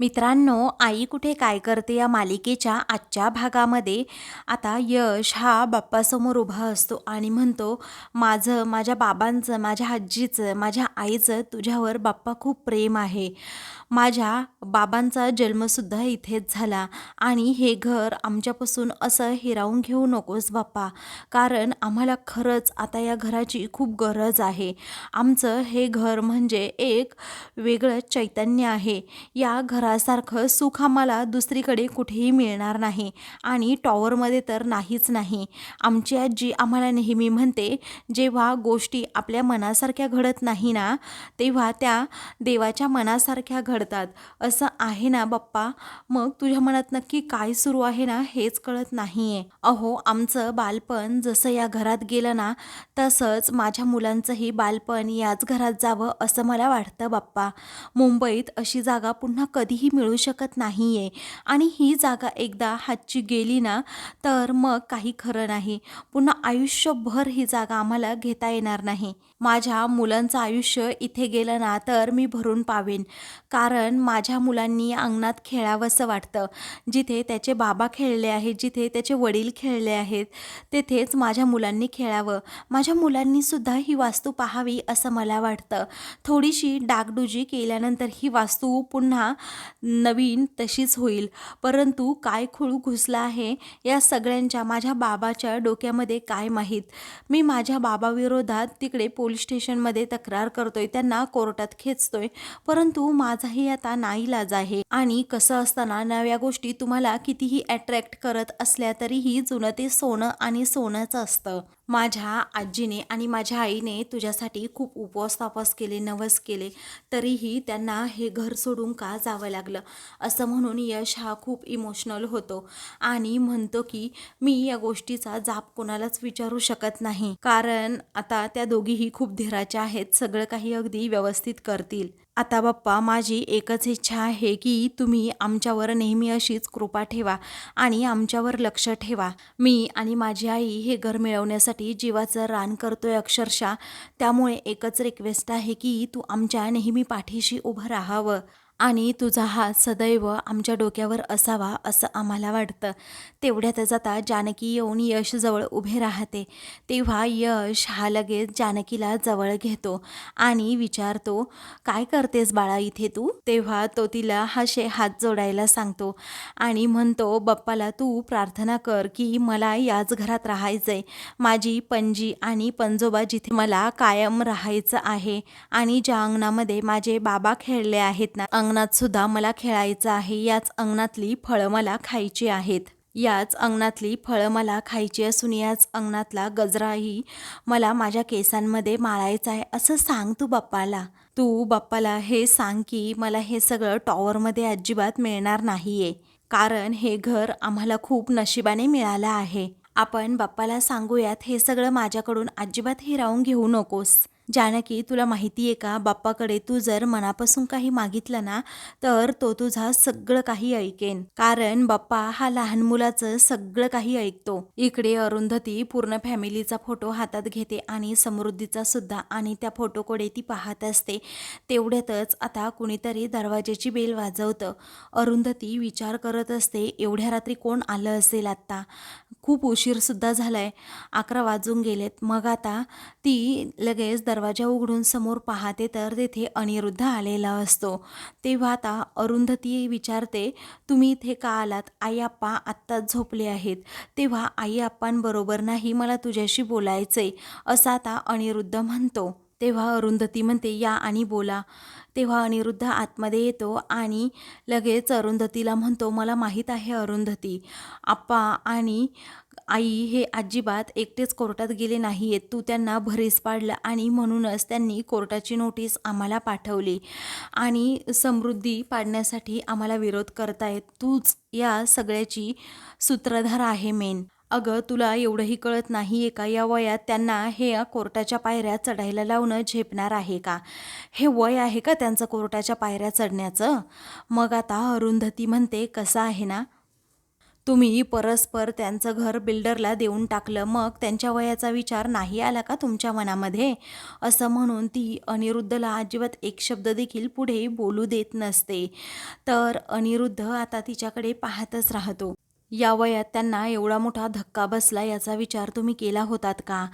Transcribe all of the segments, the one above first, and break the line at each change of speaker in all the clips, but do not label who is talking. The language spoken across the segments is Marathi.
मित्रांनो आई कुठे काय करते या मालिकेच्या आजच्या भागामध्ये? आता यश हा बाप्पासमोर उभा असतो आणि म्हणतो माझं माझ्या बाबांचं माझ्या आजीचं माझ्या आईचं तुझ्यावर बाप्पा खूप प्रेम आहे. माझ्या बाबांचा जन्मसुद्धा इथेच झाला आणि हे घर आमच्यापासून असं हिरावून घेऊ नकोस बाप्पा. कारण आम्हाला खरंच आता या घराची खूप गरज आहे. आमचं हे घर म्हणजे एक वेगळं चैतन्य आहे. या घर घरासारखं सुख आम्हाला दुसरीकडे कुठेही मिळणार नाही आणि टॉवरमध्ये तर नाहीच नाही. आमची आजी आम्हाला नेहमी म्हणते जेव्हा गोष्टी आपल्या मनासारख्या घडत नाही ना तेव्हा त्या देवाच्या मनासारख्या घडतात. असं आहे ना बाप्पा? मग तुझ्या मनात नक्की काय सुरू आहे ना हेच कळत नाही आहे अहो आमचं बालपण जसं या घरात गेलं ना तसंच माझ्या मुलांचंही बालपण याच घरात जावं असं मला वाटतं बाप्पा. मुंबईत अशी जागा पुन्हा कधी कधीही मिळू शकत नाही आहे आणि ही जागा एकदा हातची गेली ना तर मग काही खरं नाही. पुन्हा आयुष्यभर ही जागा आम्हाला घेता येणार नाही. माझ्या मुलांचं आयुष्य इथे गेलं ना तर मी भरून पावेन. कारण माझ्या मुलांनी अंगणात खेळावंसं वाटतं. जिथे त्याचे बाबा खेळले आहेत जिथे त्याचे वडील खेळले आहेत तेथेच माझ्या मुलांनी खेळावं. माझ्या मुलांनीसुद्धा ही वास्तू पाहावी असं मला वाटतं. थोडीशी डागडुजी केल्यानंतर ही वास्तू पुन्हा नवीन तशीच होईल. परंतु काय खुळू घुसला आहे या सगळ्यांच्या माझ्या बाबाच्या डोक्यामध्ये काय माहीत? मी माझ्या बाबाविरोधात तिकडे पोलीस स्टेशनमध्ये तक्रार करतोय त्यांना कोर्टात खेचतोय. परंतु माझाही आता नाईलाज आहे. आणि कसं असताना नव्या गोष्टी तुम्हाला कितीही अट्रॅक्ट करत असल्या तरीही जुनं ते सोनं आणि सोनंच असतं. माझ्या आजीने आणि माझ्या आईने तुझ्यासाठी खूप उपवास तापास केले नवस केले. तरीही त्यांना हे घर सोडून का जावं लागलं? असं म्हणून यश हा खूप इमोशनल होतो आणि म्हणतो की मी या गोष्टीचा जाप कोणालाच विचारू शकत नाही. कारण आता त्या दोघीही खूप धीराच्या आहेत. सगळं काही अगदी व्यवस्थित करतील. आता बाप्पा माझी एकच इच्छा आहे की तुम्ही आमच्यावर नेहमी अशीच कृपा ठेवा आणि आमच्यावर लक्ष ठेवा. मी आणि माझी आई हे घर मिळवण्यासाठी जीवाचं रान करतोय अक्षरशः. त्यामुळे एकच रिक्वेस्ट आहे की तू आमच्या नेहमी पाठीशी उभं राहावं. आणि तुझा हात सदैव आमच्या डोक्यावर असावा असं आम्हाला वाटतं. तेवढ्यातच आता जानकी येऊन यशजवळ उभे राहते. तेव्हा यश हा लगेच जानकीला जवळ घेतो आणि विचारतो काय करतेस बाळा इथे तू? तेव्हा तो तिला हाशे हात जोडायला सांगतो आणि म्हणतो बाप्पाला तू प्रार्थना कर की मला याच घरात राहायचंय. माझी पणजी आणि पंजोबा जिथे मला कायम राहायचं आहे आणि ज्या अंगणामध्ये माझे बाबा खेळले आहेत ना अंगणात सुद्धा मला खेळायचं आहे याच अंगणातली फळं मला खायची आहेत. याच अंगणातली फळं मला खायची असून याच अंगणातला गजराही मला माझ्या केसांमध्ये माळायचा आहे असं सांग तू बाप्पाला. तू बाप्पाला हे सांग की मला हे सगळं टॉवरमध्ये अजिबात मिळणार नाही आहे कारण हे घर आम्हाला खूप नशिबाने मिळालं आहे. आपण बाप्पाला सांगूयात हे सगळं माझ्याकडून अजिबात हिरावून घेऊ नकोस. जानकी तुला माहिती आहे का? बाप्पाकडे तू जर मनापासून काही मागितलं ना तर तो तुझा सगळं काही ऐकेन. कारण बाप्पा हा लहान मुलाचं सगळं काही ऐकतो. इकडे अरुंधती पूर्ण फॅमिलीचा फोटो हातात घेते आणि समृद्धीचा सुद्धा आणि त्या फोटोकडे ती पाहत असते. तेवढ्यातच आता कुणीतरी दरवाजेची बेल वाजवतं. अरुंधती विचार करत असते एवढ्या रात्री कोण आलं असेल आत्ता? खूप उशीरसुद्धा झाला आहे अकरा वाजून गेलेत. मग आता ती लगेच दरवाजा उघडून समोर पाहते तर तेथे अनिरुद्ध आलेला असतो. तेव्हा आता अरुंधती विचारते तुम्ही इथे का आलात? आई आप्पा आत्ताच झोपले आहेत. तेव्हा आई आप्पांबरोबर नाही मला तुझ्याशी बोलायचं आहे असं आता अनिरुद्ध म्हणतो. तेव्हा अरुंधती म्हणते या आणि बोला. तेव्हा अनिरुद्ध आतमध्ये येतो आणि लगेच अरुंधतीला म्हणतो मला माहीत आहे अरुंधती आप्पा आणि आई हे अजिबात एकटेच कोर्टात गेले नाही आहेत तू त्यांना भरीस पाडलं आणि म्हणूनच त्यांनी कोर्टाची नोटीस आम्हाला पाठवली आणि समृद्धी पाडण्यासाठी आम्हाला विरोध करतायत. तूच या सगळ्याची सूत्रधार आहे मेन. अगं तुला एवढंही कळत नाही आहे का? या वयात त्यांना हे कोर्टाच्या पायऱ्या चढायला लावणं झेपणार आहे का? हे वय आहे का त्यांचं कोर्टाच्या पायऱ्या चढण्याचं? मग आता अरुंधती म्हणते कसं आहे ना? तुम्ही परस्पर त्यांचं घर बिल्डरला देऊन टाकलं मग त्यांच्या वयाचा विचार नाही आला का तुमच्या मनामध्ये? असं म्हणून ती अनिरुद्धला अजिबात एक शब्द देखील पुढे बोलू देत नसते. तर अनिरुद्ध आता तिच्याकडे पाहतच राहतो. या वयात त्यांना एवढा मोठा धक्का बसला याचा विचार तुम्ही केला होतात का?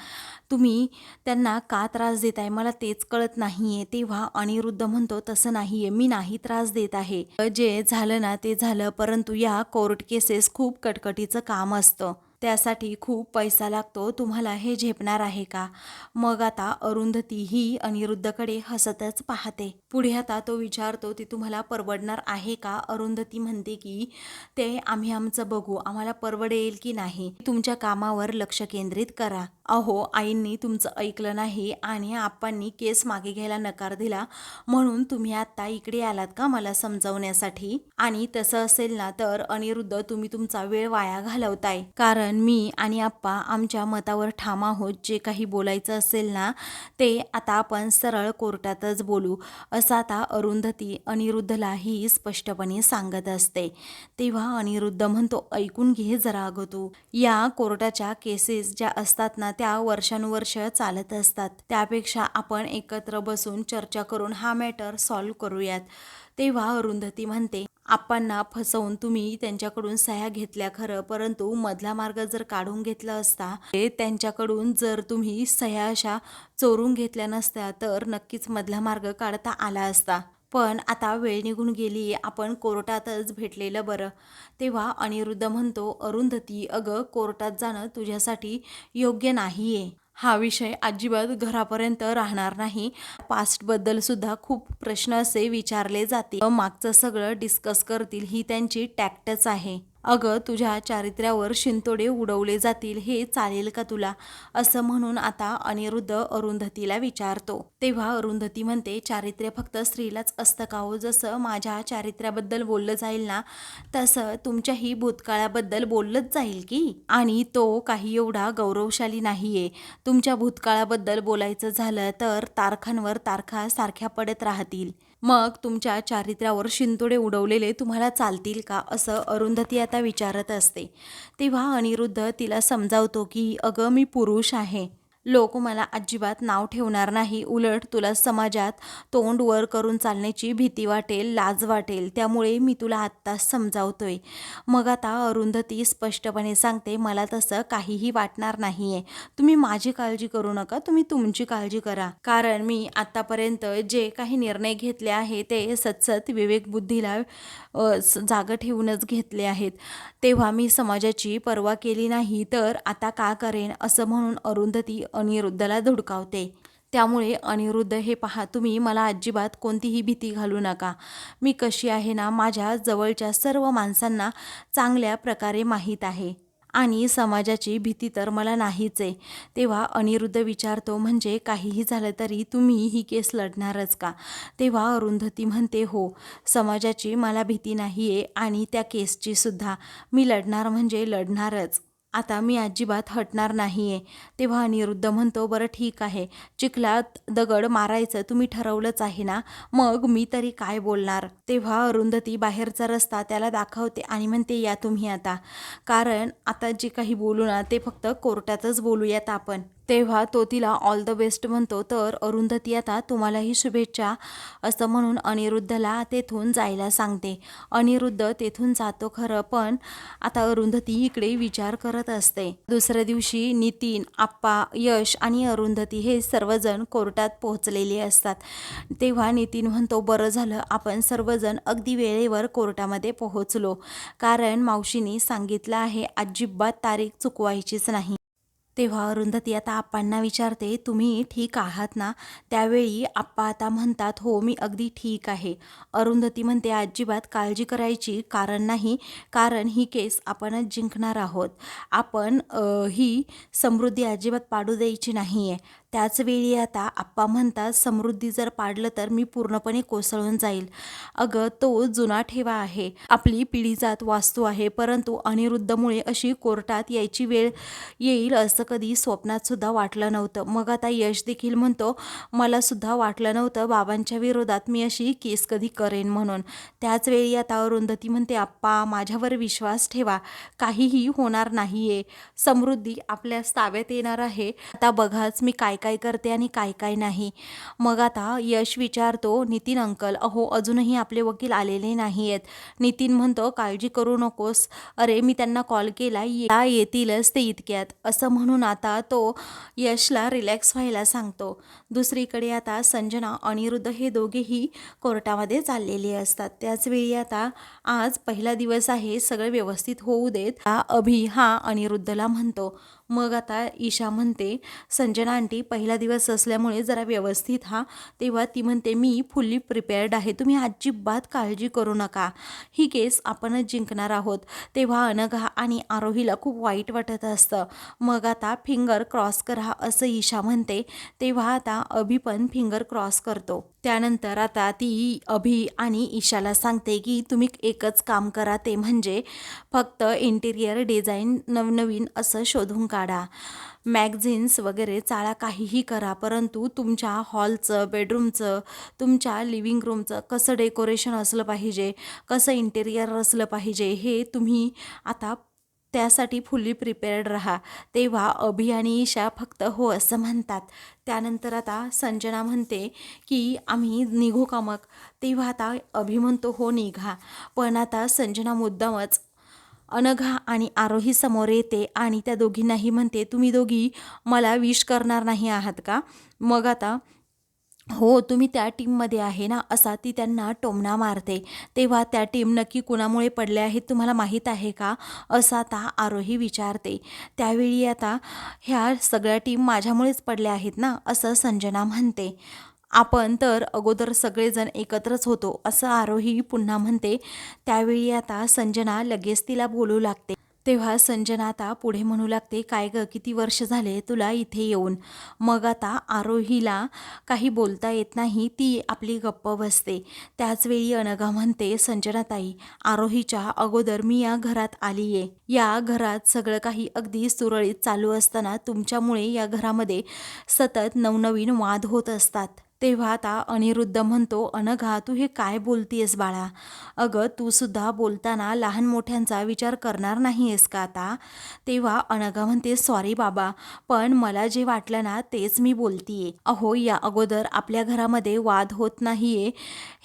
तुम्ही त्यांना का त्रास देत आहे मला तेच कळत नाही आहे तेव्हा अनिरुद्ध म्हणतो तसं नाही आहे मी नाही त्रास देत आहे. जे झालं ना ते झालं. परंतु या कोर्ट केसेस खूप कटकटीचं काम असतं. त्यासाठी खूप पैसा लागतो. तुम्हाला हे झेपणार आहे का? मग आता अरुंधती ही अनिरुद्धकडे हसतच पाहते. पुढे आता तो विचारतो ती तुम्हाला परवडणार आहे का? अरुंधती म्हणते की ते आम्ही आमचं बघू. आम्हाला परवडेल की नाही? तुमच्या कामावर लक्ष केंद्रित करा. अहो आईंनी तुमचं ऐकलं नाही आणि आप्पांनी केस मागे घ्यायला नकार दिला. म्हणून तुम्ही आत्ता इकडे आलात का मला समजावण्यासाठी? आणि तसं असेल ना तर अनिरुद्ध तुम्ही तुमचा वेळ वाया घालवताय. कारण मी आणि आप्पा आमच्या मतावर ठाम आहोत. जे काही बोलायचं असेल ना ते आता आपण सरळ कोर्टातच बोलू. असं आता अरुंधती अनिरुद्धलाही स्पष्टपणे सांगत असते. तेव्हा अनिरुद्ध म्हणतो ऐकून घे जरा अगं तू. या कोर्टाच्या केसेस ज्या असतात ना त्या वर्षानुवर्ष चालत असतात. त्यापेक्षा आपण एकत्र बसून चर्चा करून हा मॅटर सॉल्व्ह करूयात. तेव्हा अरुंधती म्हणते आप्पांना फसवून तुम्ही त्यांच्याकडून सह्या घेतल्या खरं परंतु मधला मार्ग जर काढून घेतला असता ते त्यांच्याकडून जर तुम्ही सह्या अशा चोरून घेतल्या नसत्या तर नक्कीच मधला मार्ग काढता आला असता. पण आता वेळ निघून गेली आपण कोर्टातच भेटलेलं बरं. तेव्हा अनिरुद्ध म्हणतो अरुंधती अगं कोर्टात जाणं तुझ्यासाठी योग्य नाही आहे हा विषय अजिबात घरापर्यंत राहणार नाही. पास्टबद्दल सुद्धा खूप प्रश्न असे विचारले जाते मागचं सगळं डिस्कस करतील ही त्यांची टॅक्टच आहे. अगं तुझ्या चारित्र्यावर शिंतोडे उडवले जातील हे चालेल का तुला? असं म्हणून आता अनिरुद्ध अरुंधतीला विचारतो. तेव्हा अरुंधती म्हणते चारित्र्य फक्त स्त्रीलाच असतं का हो? जसं माझ्या चारित्र्याबद्दल बोललं जाईल ना तसं तुमच्याही भूतकाळाबद्दल बोललंच जाईल की? आणि तो काही एवढा गौरवशाली नाहीये. तुमच्या भूतकाळाबद्दल बोलायचं झालं तर तारखांवर तारखा सारख्या पडत राहतील. मग तुमच्या चारित्र्यावर शिंतोडे उडवलेले तुम्हाला चालतील का? असं अरुंधती आता विचारत असते. तेव्हा अनिरुद्ध तिला समजावतो की अगं मी पुरुष आहे. लोक मला अजिबात नाव ठेवणार नाही. उलट तुला समाजात तोंड वर करून चालण्याची भीती वाटेल लाज वाटेल. त्यामुळे मी तुला आत्ताच समजावतोय. मग आता अरुंधती स्पष्टपणे सांगते मला तसं काहीही वाटणार नाही आहे तुम्ही माझी काळजी करू नका तुम्ही तुमची काळजी करा. कारण मी आत्तापर्यंत जे काही निर्णय घेतले आहे ते सतसत विवेकबुद्धीला जागं ठेवूनच घेतले आहेत. तेव्हा मी समाजाची पर्वा केली नाही तर आता का करेन? असं म्हणून अरुंधती अनिरुद्धला धुडकावते. त्यामुळे अनिरुद्ध हे पहा तुम्ही मला अजिबात कोणतीही भीती घालू नका. मी कशी आहे ना माझ्या जवळच्या सर्व माणसांना चांगल्या प्रकारे माहीत आहे. आणि समाजाची भीती तर मला नाहीच आहे तेव्हा अनिरुद्ध विचारतो म्हणजे काहीही झालं तरी तुम्ही ही केस लढणारच का तेव्हा अरुंधती म्हणते हो समाजाची मला भीती नाही आहे आणि त्या केसची सुद्धा. मी लढणार म्हणजे लढणारच. आता मी अजिबात हटणार नाही आहे तेव्हा अनिरुद्ध म्हणतो बरं ठीक आहे. चिखलात दगड मारायचं तुम्ही ठरवलंच आहे ना? मग मी तरी काय बोलणार? तेव्हा अरुंधती बाहेरचा रस्ता त्याला दाखवते आणि म्हणते या तुम्ही आता. कारण आता जे काही बोलू ना ते फक्त कोर्टातच बोलूयात आपण. तेव्हा तो तिला ऑल द बेस्ट म्हणतो. तर अरुंधती आता तुम्हालाही शुभेच्छा असं म्हणून अनिरुद्धला तेथून जायला सांगते. अनिरुद्ध तेथून जातो खरं पण आता अरुंधती इकडे विचार करत असते. दुसऱ्या दिवशी नितीन आप्पा यश आणि अरुंधती हे सर्वजण कोर्टात पोहोचलेले असतात. तेव्हा नितीन म्हणतो बरं झालं आपण सर्वजण अगदी वेळेवर कोर्टामध्ये पोहोचलो. कारण मावशीने सांगितलं आहे अजिबात तारीख चुकवायचीच नाही. तेव्हा अरुंधती आता आप्पांना विचारते तुम्ही ठीक आहात ना? त्यावेळी आप्पा आता म्हणतात हो मी अगदी ठीक आहे. अरुंधती म्हणते अजिबात काळजी करायची कारण नाही कारण ही केस आपणच जिंकणार आहोत. आपण ही समृद्धी अजिबात पाडू द्यायची नाही आहे त्याचवेळी आता आप्पा म्हणतात समृद्धी जर पाडलं तर मी पूर्णपणे कोसळून जाईल. अगं तो जुना ठेवा आहे. आपली पिढी जात वास्तू आहे परंतु अनिरुद्धमुळे अशी कोर्टात यायची वेळ येईल असं कधी स्वप्नातसुद्धा वाटलं नव्हतं. मग आता यश देखील म्हणतो मला सुद्धा वाटलं नव्हतं बाबांच्या विरोधात मी अशी केस कधी करेन म्हणून. त्याचवेळी आता अरुंधती म्हणते आप्पा माझ्यावर विश्वास ठेवा. काहीही होणार नाहीये. समृद्धी आपल्या ताब्यात येणार आहे. आता बघाच मी काय काय करते आणि काय काय नाही. मग आता यश विचारतो नितीन अंकल अहो अजूनही आपले वकील आलेले नाही आहेत नितीन म्हणतो काळजी करू नकोस. अरे मी त्यांना कॉल केला या येतीलच ते इतक्यात. असं म्हणून आता तो यशला रिलॅक्स व्हायला सांगतो. दुसरीकडे आता संजना अनिरुद्ध हे दोघेही कोर्टामध्ये चाललेले असतात. त्याचवेळी आता आज पहिला दिवस आहे सगळं व्यवस्थित होऊ देत. हा अभि हा अनिरुद्धला म्हणतो मग आता ईशा म्हणते संजना आंटी पहिला दिवस असल्यामुळे जरा व्यवस्थित हा. तेव्हा ती म्हणते मी फुल्ली प्रिपेअर्ड आहे. तुम्ही अजिबात काळजी करू नका. ही केस आपणच जिंकणार आहोत. तेव्हा अनघा आणि आरोहीला खूप वाईट वाटत असतं. मग आता फिंगर क्रॉस करा असं ईशा म्हणते. तेव्हा आता अभि पण फिंगर क्रॉस करतो. त्यानंतर आता ती अभि आणि ईशाला सांगते की तुम्ही एकच काम करा ते म्हणजे फक्त इंटिरियर डिझाईन नवनवीन असं शोधून काढा. मॅगझिन्स वगैरे चाळा काहीही करा परंतु तुमच्या हॉलचं बेडरूमचं तुमच्या लिव्हिंग रूमचं कसं डेकोरेशन असलं पाहिजे कसं इंटेरियर असलं पाहिजे हे तुम्ही आता त्यासाठी फुल्ली प्रिपेअर्ड राहा. तेव्हा अभि आणि ईशा फक्त हो असं म्हणतात. त्यानंतर आता संजना म्हणते की आम्ही निघू का मग तेव्हा आता अभि म्हणतो हो निघा. पण आता संजना मुद्दामच अनघा आणि आरोही समोर येते आणि त्या दोघींनाही म्हणते तुम्ही दोघी मला विश करणार नाही आहात का? मग आता हो तुम्ही त्या टीममध्ये आहे ना असा ती त्यांना टोमणा मारते. तेव्हा त्या टीम नक्की कुणामुळे पडल्या आहेत तुम्हाला माहीत आहे का? असं आता आरोही विचारते. त्यावेळी आता ह्या सगळ्या टीम माझ्यामुळेच पडल्या आहेत ना असं संजना म्हणते. आपण तर अगोदर सगळेजण एकत्रच होतो असं आरोही पुन्हा म्हणते. त्यावेळी आता संजना लगेच तिला बोलू लागते. तेव्हा संजना आता पुढे म्हणू लागते काय गं किती वर्ष झाले तुला इथे येऊन? मग आता आरोहीला काही बोलता येत नाही ती आपली गप्प बसते. त्याचवेळी अनघा म्हणते संजनाताई आरोहीच्या अगोदर मी या घरात आली आहे या घरात सगळं काही अगदी सुरळीत चालू असताना तुमच्यामुळे या घरामध्ये सतत नवनवीन वाद होत असतात. तेव्हा आता अनिरुद्ध म्हणतो अनघा तू हे काय बोलतीयस बाळा? अगं तू सुद्धा बोलताना लहान मोठ्यांचा विचार करणार नाही आहेस का आता? तेव्हा अनघा म्हणते सॉरी बाबा पण मला जे वाटलं ना तेच मी बोलतीये. अहो या अगोदर आपल्या घरामध्ये वाद होत नाहीये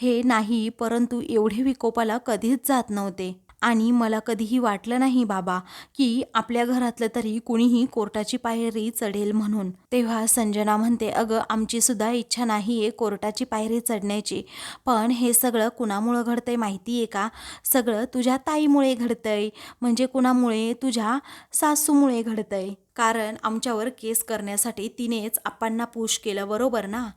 हे नाही परंतु एवढे विकोपाला कधीच जात नव्हते. आणि मला कधीही वाटलं नाही बाबा की आपल्या घरातलं तरी कुणीही कोर्टाची पायरी चढेल म्हणून. तेव्हा संजना म्हणते अगं आमची सुद्धा इच्छा नाही आहे कोर्टाची पायरी चढण्याची. पण हे सगळं कुणामुळं घडतंय माहिती आहे का? सगळं तुझ्या ताईमुळे घडतंय. म्हणजे कुणामुळे? तुझ्या सासूमुळे घडतंय. कारण आमच्यावर केस करण्यासाठी तिनेच आपांना पुश केलं बरोबर ना?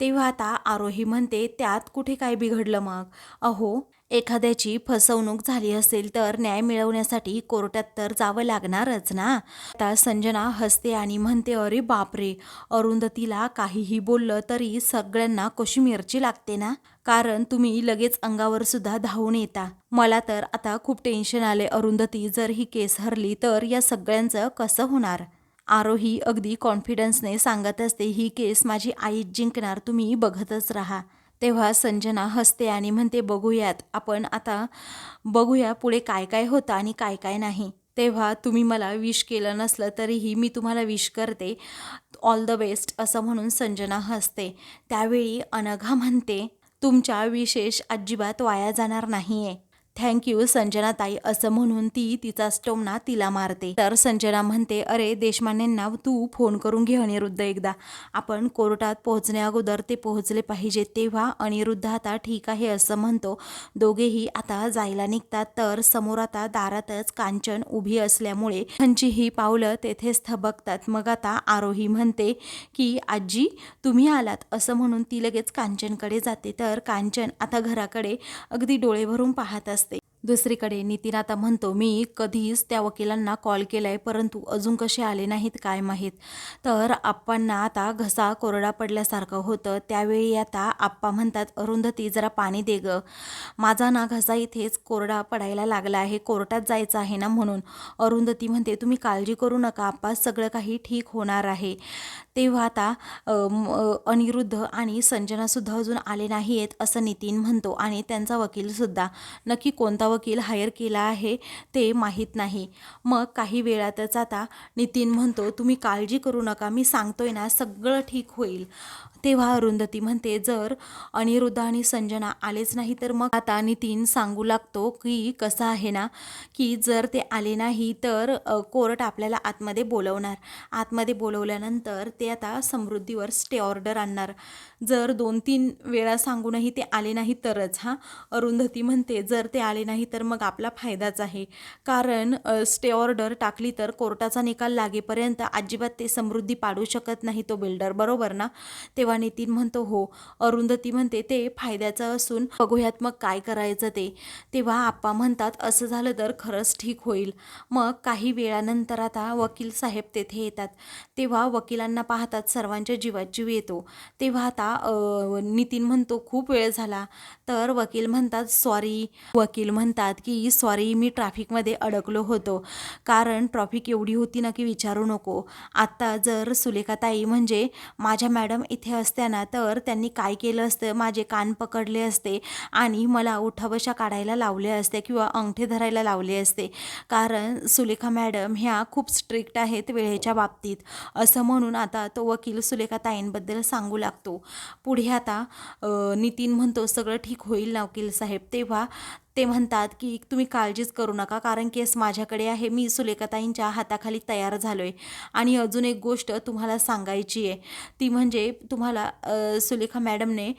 तेव्हा आता आरोही म्हणते त्यात कुठे काय बिघडलं मग? अहो एखाद्याची फसवणूक झाली असेल तर न्याय मिळवण्यासाठी कोर्टात तर जावं लागणारच ना? आता संजना हसते आणि म्हणते अरे बापरे! अरुंधतीला काहीही बोललं तरी सगळ्यांना कशी मिरची लागते ना? कारण तुम्ही लगेच अंगावर सुद्धा धावून येता. मला तर आता खूप टेन्शन आले अरुंधती. जर ही केस हरली तर या सगळ्यांचं कसं होणार? आरोही अगदी कॉन्फिडन्सने सांगत असते ही केस माझी आई जिंकणार तुम्ही बघतच राहा. तेव्हा संजना हसते आणि म्हणते बघूयात आपण आता बघूया पुढे काय काय होतं आणि काय काय नाही. तेव्हा तुम्ही मला विश केलं नसलं तरीही मी तुम्हाला विश करते. ऑल द बेस्ट असं म्हणून संजना हसते. त्यावेळी अनघा म्हणते तुमच्या विशेष अजिबात वाया जाणार नाही आहे थँक्यू संजनाताई. असं म्हणून ती तिचा स्टोमना तिला मारते. तर संजना म्हणते अरे देशमान्यांना तू फोन करून घे अनिरुद्ध एकदा. आपण कोर्टात पोहोचण्या अगोदर ते पोहोचले पाहिजे तेव्हा अनिरुद्ध आता ठीक आहे असं म्हणतो. दोघेही आता जायला निघतात. तर समोर आता दारातच कांचन उभी असल्यामुळे त्यांची ही पावलं तेथेच थबकतात. मग आता आरोही म्हणते की आजी तुम्ही आलात. असं म्हणून ती लगेच कांचनकडे जाते. तर कांचन आता घराकडे अगदी डोळे भरून पाहत असते. दुसरीकडे नितीन आता म्हणतो मी कधीच त्या वकिलांना कॉल केला आहे परंतु अजून कसे आले नाहीत काय माहीत. तर आप्पांना आता घसा कोरडा पडल्यासारखं होतं. त्यावेळी आता आप्पा म्हणतात अरुंधती जरा पाणी दे ग. माझा ना घसा इथेच कोरडा पडायला लागला आहे. कोर्टात जायचं आहे ना म्हणून. अरुंधती म्हणते तुम्ही काळजी करू नका आप्पा सगळं काही ठीक होणार आहे. तेव्हा आता अनिरुद्ध आणि संजनासुद्धा अजून आले नाही आहेत असं नितीन म्हणतो. आणि त्यांचा वकीलसुद्धा नक्की कोणता वकील हायर केला आहे ते माहीत नाही. मग काही वेळातच आता नितीन म्हणतो तुम्ही काळजी करू नका मी सांगतोय ना सगळं ठीक होईल. तेव्हा अरुंधती म्हणते जर अनिरुद्ध आणि संजना आलेच नाही तर मग आता नितीन सांगू लागतो की कसं आहे ना की जर ते आले नाही तर कोर्ट आपल्याला आतमध्ये बोलवणार. आतमध्ये बोलवल्यानंतर ते आता समृद्धीवर स्टे ऑर्डर आणणार. जर दोन तीन वेळा सांगूनही ते आले नाही तरच हां? अरुंधती म्हणते जर ते आले नाही तर मग आपला फायदाच आहे. कारण स्टे ऑर्डर टाकली तर कोर्टाचा निकाल लागेपर्यंत अजिबात ते समृद्धी पाडू शकत नाही तो बिल्डर बरोबर ना? तेव्हा नितीन म्हणतो हो. अरुंधती म्हणते ते फायद्याचं असून बघूयात मग काय करायचं ते. तेव्हा आप्पा म्हणतात असं झालं तर खरंच ठीक होईल. मग काही वेळानंतर आता वकील साहेब तेथे येतात. तेव्हा वकिलांना पाहतात सर्वांच्या जीवात जीव येतो. तेव्हा आता नितीन म्हणतो खूप वेळ झाला. तर वकील म्हणतात सॉरी. वकील म्हणतात की सॉरी मी ट्रॅफिकमध्ये अडकलो होतो. कारण ट्रॉफिक एवढी होती ना की विचारू नको. आत्ता जर सुलेखाताई म्हणजे माझ्या मॅडम इथे असत्या ना तर त्यांनी काय केलं असतं? माझे कान पकडले असते आणि मला उठाबशा काढायला लावले असते किंवा अंगठे धरायला लावले असते. कारण सुलेखा मॅडम ह्या खूप स्ट्रिक्ट आहेत वेळेच्या बाबतीत. असं म्हणून आता तो वकील सुलेखा ताईंबद्दल सांगू लागतो. पुढे आता नितीन म्हणतो सगळं ठीक होईल ना वकील साहेब. तेव्हा ते म्हणतात की तुम्ही काळजीच करू नका कारण केस माझ्याकडे आहे मी सुलेखाताईंच्या हाताखाली तयार झालो आहे आणि अजून एक गोष्ट तुम्हाला सांगायची आहे. ती म्हणजे तुम्हाला सुलेखा मॅडमने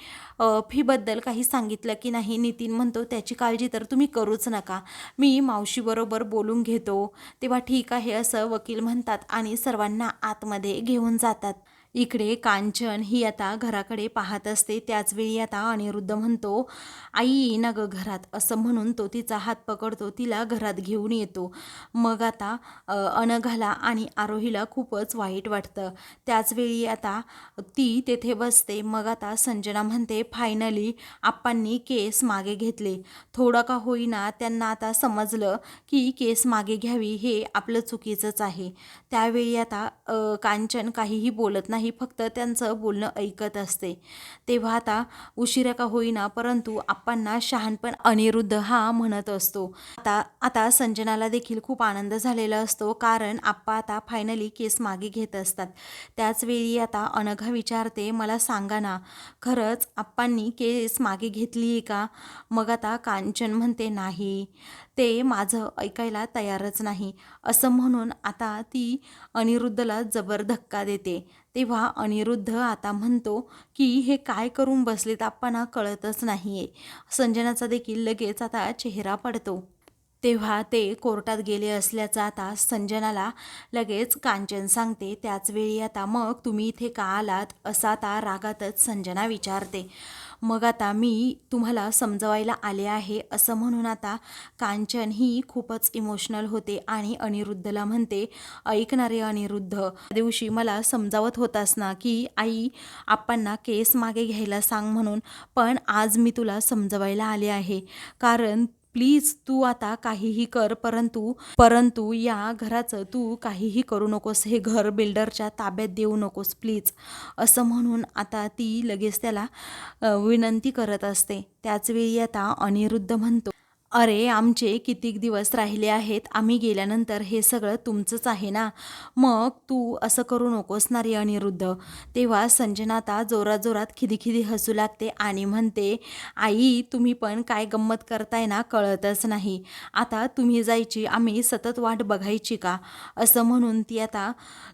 फीबद्दल काही सांगितलं की नाही नितीन म्हणतो त्याची काळजी तर तुम्ही करूच नका. मी मावशीबरोबर बोलून घेतो. तेव्हा ठीक आहे असं वकील म्हणतात आणि सर्वांना आतमध्ये घेऊन जातात. इकडे कांचन ही आता घराकडे पाहत असते. त्याचवेळी आता अनिरुद्ध म्हणतो आई न ना ग घरात. असं म्हणून तो तिचा हात पकडतो तिला घरात घेऊन येतो. मग आता अनघाला आणि आरोहीला खूपच वाईट वाटतं. त्याचवेळी आता ती तेथे बसते. मग आता संजना म्हणते फायनली आप्पांनी केस मागे घेतले. थोडं का होईना त्यांना आता समजलं की केस मागे घ्यावी हे आपलं चुकीचंच आहे. त्यावेळी आता कांचन काहीही बोलत नाही. फक्त त्यांचं बोलणं ऐकत असते. तेव्हा आता उशिरा का होईना परंतु आप्पांना शहाणपण अनिरुद्ध हा म्हणत असतो. आता आता संजनाला देखील खूप आनंद झालेला असतो कारण आप्पा आता फायनली केस मागे घेत असतात. त्याचवेळी आता अनघा विचारते मला सांगा ना खरंच आप्पांनी केस मागे घेतली आहे का? मग आता कांचन म्हणते नाही. ते माझं ऐकायला तयारच नाही. असं म्हणून आता ती अनिरुद्धला जबर धक्का देते. तेव्हा अनिरुद्ध आता म्हणतो की हे काय करून बसलेत आप्पांना कळतच नाही आहे संजनाचा देखील लगेच आता चेहरा पडतो. तेव्हा ते कोर्टात गेले असल्याचा आता संजनाला लगेच कांचन सांगते. त्याचवेळी आता मग तुम्ही इथे का आलात? असा आता रागातच संजना विचारते. मग आता मी तुम्हाला समजवायला आले आहे असं म्हणून आता कांचन ही खूपच इमोशनल होते आणि अनिरुद्धला म्हणते ऐकणारे अनिरुद्ध दिवशी मला समजावत होतास ना की आई आप्पांना केस मागे घ्यायला सांग म्हणून पण आज मी तुला समजवायला आले आहे. कारण प्लीज तू आता काहीही कर परंतु परंतु या घराचं तू काहीही करू नकोस हे घर बिल्डरच्या ताब्यात देऊ नकोस प्लीज. असं म्हणून आता ती लगेच त्याला विनंती करत असते. त्याचवेळी आता अनिरुद्ध म्हणतो अरे आमचे कितीक दिवस राहिले आहेत आम्ही गेल्यानंतर हे सगळं तुमचंच आहे ना? मग तू असं करू नकोस ना रे अनिरुद्ध. तेव्हा संजना आता जोरात जोरात खिदी हसू लागते आणि म्हणते आई तुम्ही पण काय गंमत करताय ना कळतच नाही. आता तुम्ही जायची आम्ही सतत वाट बघायची का? असं म्हणून ती आता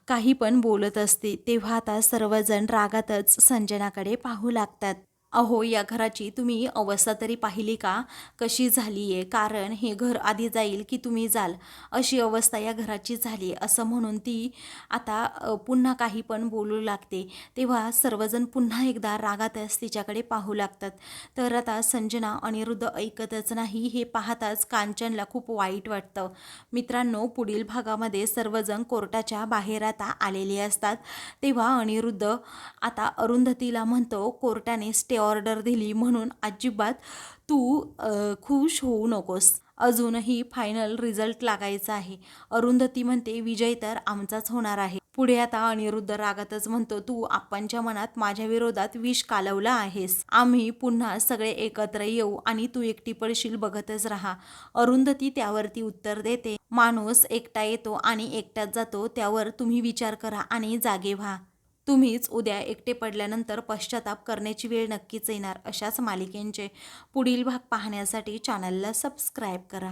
काही पण बोलत असते. तेव्हा आता सर्वजण रागातच संजनाकडे पाहू लागतात. अहो या घराची तुम्ही अवस्था तरी पाहिली का? कशी झाली आहे कारण हे घर आधी जाईल की तुम्ही जाल? अशी अवस्था या घराची झाली असं म्हणून ती आता पुन्हा काही पण बोलू लागते. तेव्हा सर्वजण पुन्हा एकदा रागातच तिच्याकडे पाहू लागतात. तर आता संजना अनिरुद्ध ऐकतच नाही हे पाहताच कांचनला खूप वाईट वाटतं. मित्रांनो पुढील भागामध्ये सर्वजण कोर्टाच्या बाहेर आता आलेले असतात. तेव्हा अनिरुद्ध आता अरुंधतीला म्हणतो कोर्टाने स्टे ऑर्डर दिली म्हणून अजिबात तू खुश होऊ नकोस. अजूनही फायनल रिझल्ट लागायचा आहे. अरुंधती म्हणते विजय तर आमचाच होणार आहे. पुढे आता अनिरुद्ध रागातच म्हणतो तू आप्पांच्या मनात माझ्या विरोधात विष कालवलं आहेस. आम्ही पुन्हा सगळे एकत्र येऊ आणि तू एकटी पडशील बघतच राहा. अरुंधती त्यावरती उत्तर देते माणूस एकटा येतो आणि एकट्यात जातो त्यावर तुम्ही विचार करा आणि जागे व्हा. तुम्हीच उद्या एकटे पडल्यानंतर पश्चाताप करण्याची वेळ नक्कीच येणार अशाच मालिकेंचे पुढील भाग पाहण्यासाठी चॅनलला सबस्क्राईब करा.